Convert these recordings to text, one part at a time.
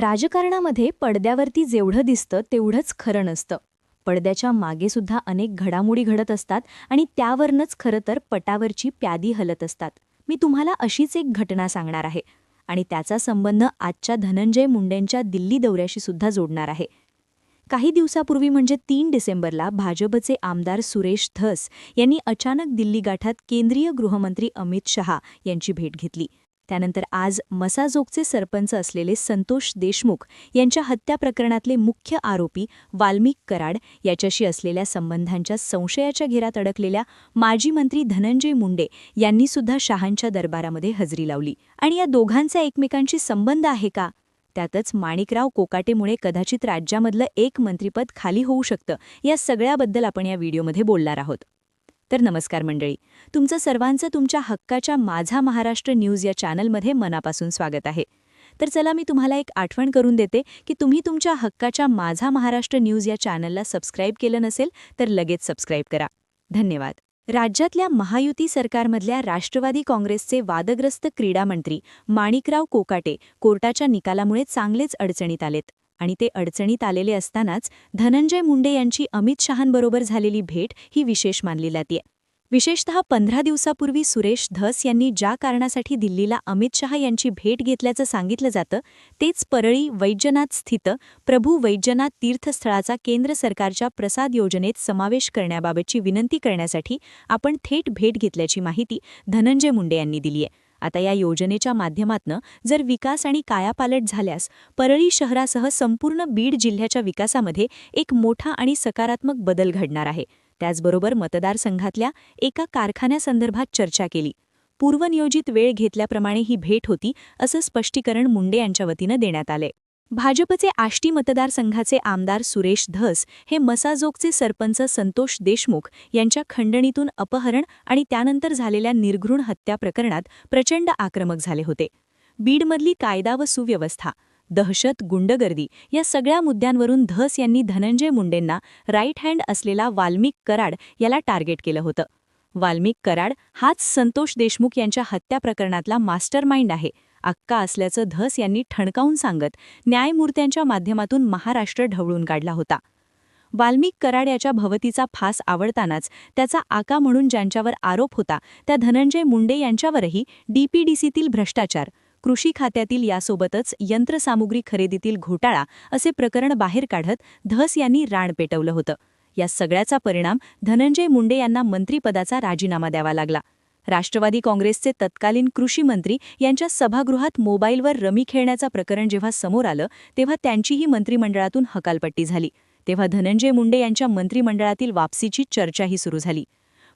राजकारणामध्ये पडद्यावरती जेवढं दिसतं तेवढंच खरं नसतं. पडद्याच्या मागेसुद्धा अनेक घडामोडी घडत असतात आणि त्यावरनंच खरं तर पटावरची प्यादी हलत असतात. मी तुम्हाला अशीच एक घटना सांगणार आहे आणि त्याचा संबंध आजच्या धनंजय मुंडेंच्या दिल्ली दौऱ्याशी सुद्धा जोडणार आहे. काही दिवसापूर्वी म्हणजे तीन डिसेंबरला भाजपचे आमदार सुरेश धस यांनी अचानक दिल्ली गाठात केंद्रीय गृहमंत्री अमित शहा यांची भेट घेतली. त्यानंतर आज मसाजोगचे सरपंच असलेले संतोष देशमुख यांच्या हत्या प्रकरणातले मुख्य आरोपी वाल्मिक कराड याच्याशी असलेल्या संबंधांच्या संशयाच्या घेरात अडकलेल्या माजी मंत्री धनंजय मुंडे यांनी सुद्धा शहांच्या दरबारामध्ये हजेरी लावली. आणि या दोघांचा एकमेकांशी संबंध आहे का? त्यातच माणिकराव कोकाटेमुळे कदाचित राज्यामधलं एक मंत्रिपद खाली होऊ शकतं या सगळ्याबद्दल आपण या व्हिडिओमध्ये बोलणार आहोत. तर नमस्कार मंडळी. तुमचं सर्वांचं तुमच्या हक्काच्या माझा महाराष्ट्र न्यूज या चॅनलमध्ये मनापासून स्वागत आहे. तर चला मी तुम्हाला एक आठवण करून देते की तुम्ही तुमच्या हक्काच्या माझा महाराष्ट्र न्यूज या चॅनलला सबस्क्राईब केलं नसेल तर लगेच सबस्क्राईब करा. धन्यवाद. राज्यातल्या महायुती सरकारमधल्या राष्ट्रवादी काँग्रेसचे वादग्रस्त क्रीडामंत्री माणिकराव कोकाटे कोर्टाच्या निकालामुळे चांगलेच अडचणीत आलेत. आणि ते अडचणीत आलेले असतानाच धनंजय मुंडे यांची अमित शहांबरोबर झालेली भेट ही विशेष मानली जाते. विशेषतः पंधरा दिवसापूर्वी सुरेश धस यांनी ज्या कारणासाठी दिल्लीला अमित शहा यांची भेट घेतल्याचं सांगितलं जातं तेच परळी वैद्यनाथ स्थित प्रभू वैद्यनाथ तीर्थस्थळाचा केंद्र सरकारच्या प्रसाद योजनेत समावेश करण्याबाबतची विनंती करण्यासाठी आपण थेट भेट घेतल्याची माहिती धनंजय मुंडे यांनी दिली आहे. आता या योजनेच्या माध्यमातनं जर विकास आणि कायापालट झाल्यास परळी शहरासह संपूर्ण बीड जिल्ह्याच्या विकासामध्ये एक मोठा आणि सकारात्मक बदल घडणार आहे. त्याचबरोबर मतदारसंघातल्या एका कारखान्यासंदर्भात चर्चा केली. पूर्वनियोजित वेळ घेतल्याप्रमाणे ही भेट होती असं स्पष्टीकरण मुंडे यांच्या वतीनं देण्यात आले भाजपचे आष्टी मतदारसंघाचे आमदार सुरेश धस हे मसाजोगचे सरपंच संतोष देशमुख यांच्या खंडणीतून अपहरण आणि त्यानंतर झालेल्या निर्घृण हत्या प्रकरणात प्रचंड आक्रमक झाले होते. बीडमधली कायदा व सुव्यवस्था दहशत गुंडगर्दी या सगळ्या मुद्द्यांवरून धस यांनी धनंजय मुंडेंना राईट हँड असलेला वाल्मिक कराड याला टार्गेट केलं होतं. वाल्मिक कराड हाच संतोष देशमुख यांच्या हत्या प्रकरणातला मास्टरमाइंड आहे. अक्का असल्याचं धस यांनी ठणकावून सांगत न्यायमूर्त्यांच्या माध्यमातून महाराष्ट्र ढवळून काढला होता. वाल्मिक कराड याच्या भवतीचा फास आवडतानाच त्याचा आका म्हणून ज्यांच्यावर आरोप होता त्या धनंजय मुंडे यांच्यावरही डीपीडीसीतील भ्रष्टाचार. कृषी खात्यातील यासोबतच यंत्रसामुग्री खरेदीतील घोटाळा असे प्रकरण बाहेर काढत धस यांनी राण पेटवलं होतं. या सगळ्याचा परिणाम धनंजय मुंडे यांना मंत्रीपदाचा राजीनामा द्यावा लागला. राष्ट्रवादी काँग्रेसचे तत्कालीन कृषी मंत्री यांच्या सभागृहात मोबाईलवर रमी खेळण्याचा प्रकरण जेव्हा समोर आलं तेव्हा त्यांचीही मंत्रिमंडळातून हकालपट्टी झाली. तेव्हा धनंजय मुंडे यांच्या मंत्रिमंडळातील वापसीची चर्चाही सुरू झाली.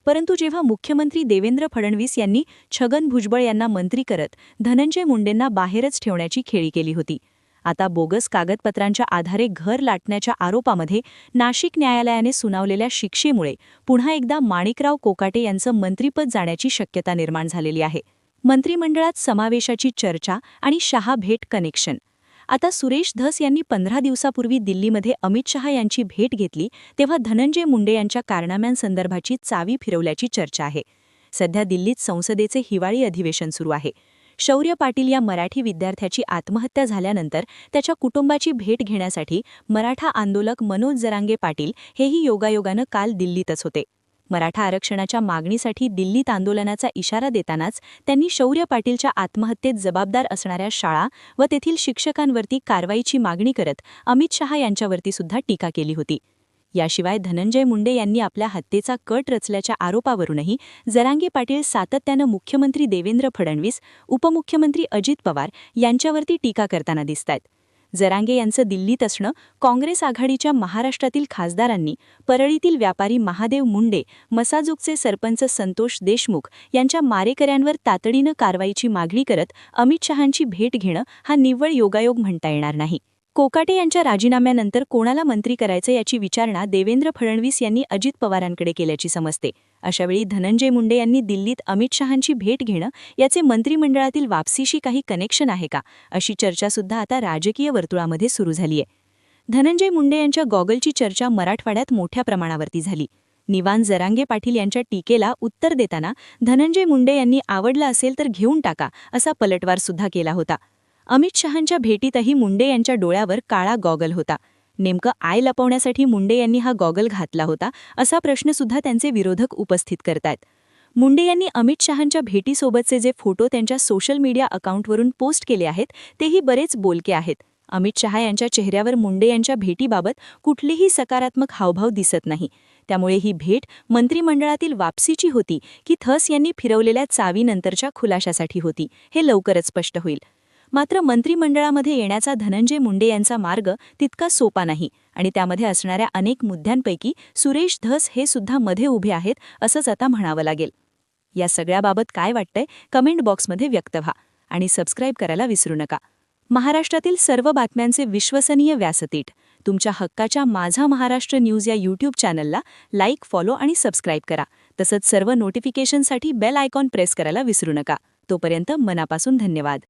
परंतु जेव्हा मुख्यमंत्री देवेंद्र फडणवीस यांनी छगन भुजबळ यांना मंत्री करत धनंजय मुंडेंना बाहेरच ठेवण्याची खेळी केली होती आता बोगस कागदपत्रांच्या आधारे घर लाटण्याच्या आरोपामध्ये नाशिक न्यायालयाने सुनावलेल्या शिक्षेमुळे पुन्हा एकदा माणिकराव कोकाटे यांचं मंत्रीपद जाण्याची शक्यता निर्माण झालेली आहे. मंत्रिमंडळात समावेशाची चर्चा आणि शहा भेट कनेक्शन. आता सुरेश धस यांनी पंधरा दिवसापूर्वी दिल्लीमध्ये अमित शहा यांची भेट घेतली तेव्हा धनंजय मुंडे यांच्या कारनाम्यांसंदर्भाची चावी फिरवल्याची चर्चा आहे. सध्या दिल्लीत संसदेचे हिवाळी अधिवेशन सुरू आहे. शौर्य पाटील या मराठी विद्यार्थ्याची आत्महत्या झाल्यानंतर त्याच्या कुटुंबाची भेट घेण्यासाठी मराठा आंदोलक मनोज जरांगे पाटील हेही योगायोगानं काल दिल्लीतच होते. मराठा आरक्षणाच्या मागणीसाठी दिल्लीत आंदोलनाचा इशारा देतानाच त्यांनी शौर्य पाटीलच्या आत्महत्येत जबाबदार असणाऱ्या शाळा व तेथील शिक्षकांवरती कारवाईची मागणी करत अमित शहा यांच्यावरती सुद्धा टीका केली होती. याशिवाय धनंजय मुंडे यांनी आपल्या हत्येचा कट रचल्याच्या आरोपावरूनही जरांगे पाटील सातत्यानं मुख्यमंत्री देवेंद्र फडणवीस उपमुख्यमंत्री अजित पवार यांच्यावरती टीका करताना दिसतायत. जरांगे यांचं दिल्लीत असणं काँग्रेस आघाडीच्या महाराष्ट्रातील खासदारांनी परळीतील व्यापारी महादेव मुंडे मसाजुकचे सरपंच संतोष देशमुख यांच्या मारेकऱ्यांवर तातडीनं कारवाईची मागणी करत अमित शहांची भेट घेणं हा निव्वळ योगायोग म्हणता येणार नाही. कोकाटे यांच्या राजीनाम्यानंतर कोणाला मंत्री करायचं याची विचारणा देवेंद्र फडणवीस यांनी अजित पवारांकडे केल्याची समजते. अशावेळी धनंजय मुंडे यांनी दिल्लीत अमित शहांची भेट घेणं याचे मंत्रिमंडळातील वापसीशी काही कनेक्शन आहे का? अशी चर्चासुद्धा आता राजकीय वर्तुळामध्ये सुरू झाली आहे धनंजय मुंडे यांच्या गॉगलची चर्चा मराठवाड्यात मोठ्या प्रमाणावरती झाली. निवान जरांगे पाटील यांच्या टीकेला उत्तर देताना धनंजय मुंडे यांनी आवडला असेल तर घेऊन टाका असा पलटवार सुद्धा केला होता. अमित शहांच्या भेटीतही मुंडे यांच्या डोळ्यावर काळा गॉगल होता. नेमकं आय लपवण्यासाठी मुंडे यांनी हा गॉगल घातला होता असा प्रश्नसुद्धा त्यांचे विरोधक उपस्थित करतायत. मुंडे यांनी अमित शहांच्या भेटीसोबतचे जे फोटो त्यांच्या सोशल मीडिया अकाउंटवरून पोस्ट केले आहेत तेही बरेच बोलके आहेत. अमित शहा यांच्या चेहऱ्यावर मुंडे यांच्या भेटीबाबत कुठलीही सकारात्मक हावभाव दिसत नाही. त्यामुळे ही भेट मंत्रिमंडळातील वापसीची होती की थस यांनी फिरवलेल्या चावीनंतरच्या खुलाशासाठी होती हे लवकरच स्पष्ट होईल. मात्र मंत्रिमंडळामध्ये येण्याचा धनंजय मुंडे यांचा मार्ग तितका सोपा नाही आणि त्यामध्ये असणाऱ्या अनेक मुद्द्यांपैकी सुरेश धस हे सुद्धा मध्ये उभे आहेत असंच आता म्हणावं लागेल. या सगळ्याबाबत काय वाटतंय कमेंट बॉक्समध्ये व्यक्त व्हा आणि सबस्क्राईब करायला विसरू नका. महाराष्ट्रातील सर्व बातम्यांचे विश्वसनीय व्यासपीठ. तुमच्या हक्काच्या माझा महाराष्ट्र न्यूज या यूट्यूब चॅनलला लाईक फॉलो आणि सबस्क्राईब करा. तसंच सर्व नोटिफिकेशनसाठी बेल आयकॉन प्रेस करायला विसरू नका. तोपर्यंत मनापासून धन्यवाद.